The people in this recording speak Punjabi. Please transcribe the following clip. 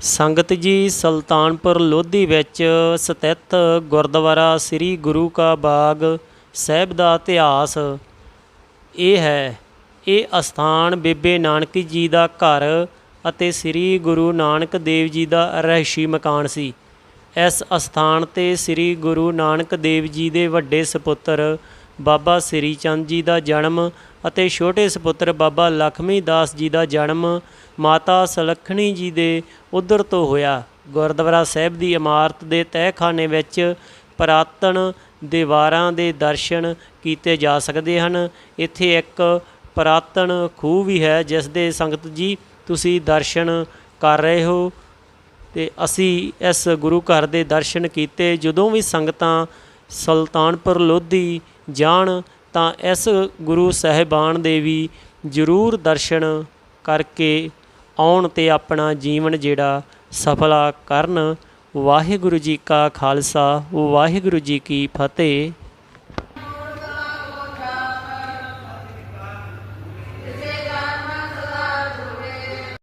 ਸੰਗਤ ਜੀ ਸੁਲਤਾਨਪੁਰ ਲੋਧੀ ਵਿੱਚ ਸਥਿਤ ਗੁਰਦੁਆਰਾ ਸ੍ਰੀ ਗੁਰੂ ਕਾ ਬਾਗ ਸਾਹਿਬ ਦਾ ਇਤਿਹਾਸ ਇਹ ਹੈ। ਇਹ ਅਸਥਾਨ ਬੇਬੇ ਨਾਨਕੀ ਜੀ ਦਾ ਘਰ ਅਤੇ ਸ੍ਰੀ ਗੁਰੂ ਨਾਨਕ ਦੇਵ ਜੀ ਦਾ ਰਹਿਸ਼ੀ ਮਕਾਨ ਸੀ। ਇਸ ਅਸਥਾਨ ਤੇ ਸ੍ਰੀ ਗੁਰੂ ਨਾਨਕ ਦੇਵ ਜੀ ਦੇ ਵੱਡੇ ਸੁਪੁੱਤਰ ਬਾਬਾ ਸ੍ਰੀ ਚੰਦ ਜੀ ਦਾ ਜਨਮ ਅਤੇ ਛੋਟੇ ਸੁਪੁੱਤਰ ਬਾਬਾ ਲਖਮੀ ਦਾਸ ਜੀ ਦਾ ਜਨਮ ਮਾਤਾ ਸਲੱਖਣੀ ਜੀ ਦੇ ਉਧਰ ਤੋਂ ਹੋਇਆ। ਗੁਰਦੁਆਰਾ ਸਾਹਿਬ ਦੀ ਇਮਾਰਤ ਦੇ ਤਹਿਖਾਨੇ ਵਿੱਚ ਪੁਰਾਤਨ ਦੀਵਾਰਾਂ ਦੇ ਦਰਸ਼ਨ ਕੀਤੇ ਜਾ ਸਕਦੇ ਹਨ। ਇੱਥੇ ਇੱਕ ਪੁਰਾਤਨ ਖੂਹ ਵੀ ਹੈ, ਜਿਸ ਦੇ ਸੰਗਤ ਜੀ, ਤੁਸੀਂ ਦਰਸ਼ਨ ਕਰ ਰਹੇ ਹੋ ਤੇ ਅਸੀਂ ਇਸ ਗੁਰੂ ਘਰ ਦੇ ਦਰਸ਼ਨ ਕੀਤੇ। ਜਦੋਂ ਵੀ ਸੰਗਤਾਂ ਸੁਲਤਾਨਪੁਰ ਲੋਧੀ ਜਾਣ, ਤਾਂ ਇਸ ਗੁਰੂ ਸਾਹਿਬਾਨ ਦੇ ਵੀ ਜ਼ਰੂਰ ਦਰਸ਼ਨ ਕਰਕੇ ਆਉਣ ਤੇ ਆਪਣਾ ਜੀਵਨ ਜਿਹੜਾ ਸਫਲਾ ਕਰਨ। ਵਾਹਿਗੁਰੂ ਜੀ ਕਾ ਖਾਲਸਾ, ਵਾਹਿਗੁਰੂ ਜੀ ਕੀ ਫਤਿਹ।